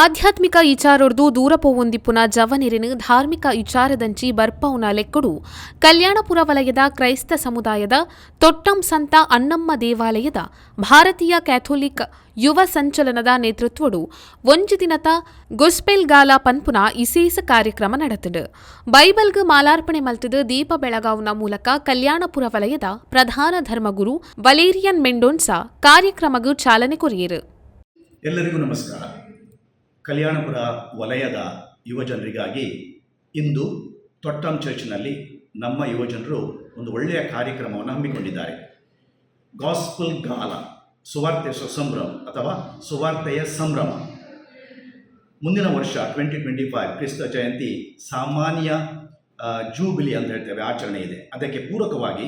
ಆಧ್ಯಾತ್ಮಿಕ ಇಚಾರೊರ್ದು ದೂರಪೋವೊಂದಿಪ್ಪುನ ಜವನಿರಿನ ಧಾರ್ಮಿಕ ಇಚಾರದಂಚಿ ಬರ್ಪೌನ ಲೆಕ್ಕಡು. ಕಲ್ಯಾಣಪುರ ವಲಯದ ಕ್ರೈಸ್ತ ಸಮುದಾಯದ ತೊಟ್ಟಂ ಸಂತ ಅಣ್ಣಮ್ಮ ದೇವಾಲಯದ ಭಾರತೀಯ ಕ್ಯಾಥೋಲಿಕ್ ಯುವ ಸಂಚಲನದ ನೇತೃತ್ವಡು ಒಂಜಿ ದಿನತ ಗೊಸ್ಪೆಲ್ಗಾಲ ಪನ್ಪುನ ಇಸೇಸ ಕಾರ್ಯಕ್ರಮ ನಡೆತಡು ಬೈಬಲ್ಗ್ ಮಾಲಾರ್ಪಣೆ ಮಲ್ತಿದ ದೀಪ ಬೆಳಗಾವ್ನ ಮೂಲಕ ಕಲ್ಯಾಣಪುರ ವಲಯದ ಪ್ರಧಾನ ಧರ್ಮಗುರು ವಲೇರಿಯನ್ ಮೆಂಡೋನ್ಸಾ ಕಾರ್ಯಕ್ರಮಗೂ ಚಾಲನೆ ಕೊರಿಯರು. ಎಲ್ಲರಿಗೂ ನಮಸ್ಕಾರ. ಕಲ್ಯಾಣಪುರ ವಲಯದ ಯುವಜನರಿಗಾಗಿ ಇಂದು ತೊಟ್ಟಂ ಚರ್ಚ್ನಲ್ಲಿ ನಮ್ಮ ಯುವಜನರು ಒಂದು ಒಳ್ಳೆಯ ಕಾರ್ಯಕ್ರಮವನ್ನು ಹಮ್ಮಿಕೊಂಡಿದ್ದಾರೆ. ಗಾಸ್ಪಲ್ ಗಾಲ ಸುವಾರ್ತೆ ಸಂಭ್ರಮ ಅಥವಾ ಸುವಾರ್ತೆಯ ಸಂಭ್ರಮ. ಮುಂದಿನ ವರ್ಷ ಟ್ವೆಂಟಿ ಟ್ವೆಂಟಿ ಫೈವ್ ಕ್ರಿಸ್ತ ಜಯಂತಿ ಸಾಮಾನ್ಯ ಜೂಬಿಲಿ ಅಂತ ಹೇಳ್ತೇವೆ, ಆಚರಣೆ ಇದೆ. ಅದಕ್ಕೆ ಪೂರಕವಾಗಿ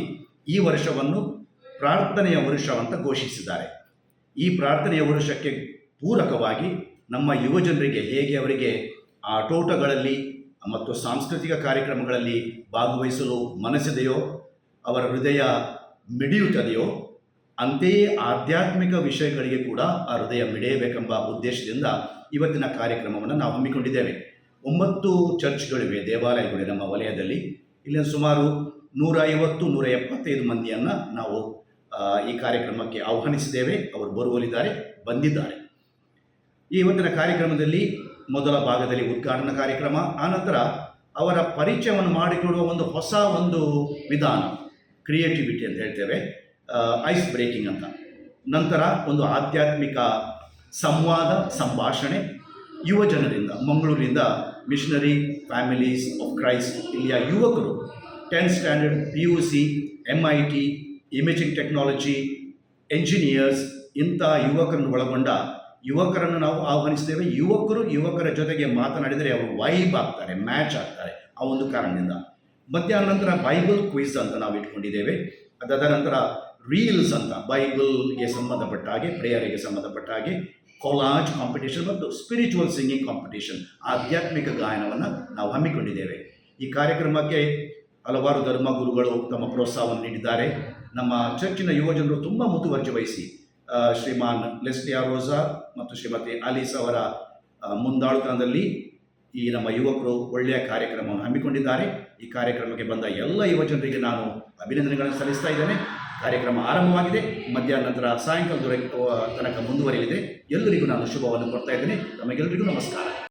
ಈ ವರ್ಷವನ್ನು ಪ್ರಾರ್ಥನೆಯ ವರುಷ ಅಂತ ಘೋಷಿಸಿದ್ದಾರೆ. ಈ ಪ್ರಾರ್ಥನೆಯ ವರ್ಷಕ್ಕೆ ಪೂರಕವಾಗಿ ನಮ್ಮ ಯುವಜನರಿಗೆ ಹೇಗೆ ಅವರಿಗೆ ಆಟೋಟಗಳಲ್ಲಿ ಮತ್ತು ಸಾಂಸ್ಕೃತಿಕ ಕಾರ್ಯಕ್ರಮಗಳಲ್ಲಿ ಭಾಗವಹಿಸಲು ಮನಸ್ಸಿದೆಯೋ, ಅವರ ಹೃದಯ ಮಿಡಿಯುತ್ತದೆಯೋ, ಅಂತೆಯೇ ಆಧ್ಯಾತ್ಮಿಕ ವಿಷಯಗಳಿಗೆ ಕೂಡ ಆ ಹೃದಯ ಮಿಡಿಯಬೇಕೆಂಬ ಉದ್ದೇಶದಿಂದ ಇವತ್ತಿನ ಕಾರ್ಯಕ್ರಮವನ್ನು ನಾವು ಹಮ್ಮಿಕೊಂಡಿದ್ದೇವೆ. ಒಂಬತ್ತು ಚರ್ಚ್ಗಳಿವೆ ದೇವಾಲಯಗಳಿವೆ ನಮ್ಮ ವಲಯದಲ್ಲಿ. ಇಲ್ಲಿ ಸುಮಾರು ನೂರ ಐವತ್ತು ನೂರ ಎಪ್ಪತ್ತೈದು ಮಂದಿಯನ್ನು ನಾವು ಈ ಕಾರ್ಯಕ್ರಮಕ್ಕೆ ಆಹ್ವಾನಿಸಿದ್ದೇವೆ. ಅವರು ಬರುವಲಿದ್ದಾರೆ ಬಂದಿದ್ದಾರೆ. ಈ ಇವತ್ತಿನ ಕಾರ್ಯಕ್ರಮದಲ್ಲಿ ಮೊದಲ ಭಾಗದಲ್ಲಿ ಉದ್ಘಾಟನಾ ಕಾರ್ಯಕ್ರಮ ಆನಂತರ ಅವರ ಪರಿಚಯವನ್ನು ಮಾಡಿಕೊಡುವ ಒಂದು ಹೊಸ ಒಂದು ವಿಧಾನ ಕ್ರಿಯೇಟಿವಿಟಿ ಅಂತ ಹೇಳ್ತೇವೆ ಐಸ್ ಬ್ರೇಕಿಂಗ್ ಅಂತ. ನಂತರ ಒಂದು ಆಧ್ಯಾತ್ಮಿಕ ಸಂವಾದ, ಸಂಭಾಷಣೆ, ಯುವ ಜನರಿಂದ ಮಂಗಳೂರಿನಿಂದ ಮಿಷನರಿ ಫ್ಯಾಮಿಲೀಸ್ ಆಫ್ ಕ್ರೈಸ್ಟ್ ಇಲ್ಲಿಯ ಯುವಕರು tenth standard P U C M I T imaging technology engineers ಇಂಥ ಯುವಕರನ್ನು ಒಳಗೊಂಡ ಯುವಕರನ್ನು ನಾವು ಆಹ್ವಾನಿಸ್ತೇವೆ ಯುವಕರು ಯುವಕರ ಜೊತೆಗೆ ಮಾತನಾಡಿದರೆ ಅವರು ವೈಬ್ ಆಗ್ತಾರೆ ಮ್ಯಾಚ್ ಆಗ್ತಾರೆ ಆ ಒಂದು ಕಾರಣದಿಂದ. ಮಧ್ಯಾಹ್ನ ನಂತರ ಬೈಬಲ್ ಕ್ವಿಜ್ ಅಂತ ನಾವು ಇಟ್ಕೊಂಡಿದ್ದೇವೆ. ಅದಾದ ನಂತರ ರೀಲ್ಸ್ ಅಂತ ಬೈಬಲ್ಗೆ ಸಂಬಂಧಪಟ್ಟ ಹಾಗೆ ಪ್ರೇಯರಿಗೆ ಸಂಬಂಧಪಟ್ಟ ಹಾಗೆ ಕೊಲಾಜ್ ಕಾಂಪಿಟೇಷನ್ ಮತ್ತು ಸ್ಪಿರಿಚುವಲ್ ಸಿಂಗಿಂಗ್ ಕಾಂಪಿಟೇಷನ್ ಆಧ್ಯಾತ್ಮಿಕ ಗಾಯನವನ್ನು ನಾವು ಹಮ್ಮಿಕೊಂಡಿದ್ದೇವೆ. ಈ ಕಾರ್ಯಕ್ರಮಕ್ಕೆ ಹಲವಾರು ಧರ್ಮಗುರುಗಳು ತಮ್ಮ ಪ್ರೋತ್ಸಾಹವನ್ನು ನೀಡಿದ್ದಾರೆ. ನಮ್ಮ ಚರ್ಚಿನ ಯುವಜನರು ತುಂಬ ಮುತುವರ್ಜಿ ವಹಿಸಿ ಶ್ರೀಮಾನ್ ಲೆಸ್ಲಿಯಾ ರೋಸಾ ಮತ್ತು ಶ್ರೀಮತಿ ಆಲೀಸ್ ಅವರ ಮುಂದಾಳುತನದಲ್ಲಿ ಈ ನಮ್ಮ ಯುವಕರು ಒಳ್ಳೆಯ ಕಾರ್ಯಕ್ರಮವನ್ನು ಹಮ್ಮಿಕೊಂಡಿದ್ದಾರೆ. ಈ ಕಾರ್ಯಕ್ರಮಕ್ಕೆ ಬಂದ ಎಲ್ಲ ಯುವಜನರಿಗೆ ನಾನು ಅಭಿನಂದನೆಗಳನ್ನು ಸಲ್ಲಿಸ್ತಾ ಇದ್ದೇನೆ. ಕಾರ್ಯಕ್ರಮ ಆರಂಭವಾಗಿದೆ. ಮಧ್ಯಾಹ್ನ ನಂತರ ಸಾಯಂಕಾಲದವರೆಗೆ ತನಕ ಮುಂದುವರಿಯಲಿದೆ. ಎಲ್ಲರಿಗೂ ನಾನು ಶುಭವನ್ನು ಕೊಡ್ತಾ ಇದ್ದೇನೆ. ತಮಗೆಲ್ಲರಿಗೂ ನಮಸ್ಕಾರ.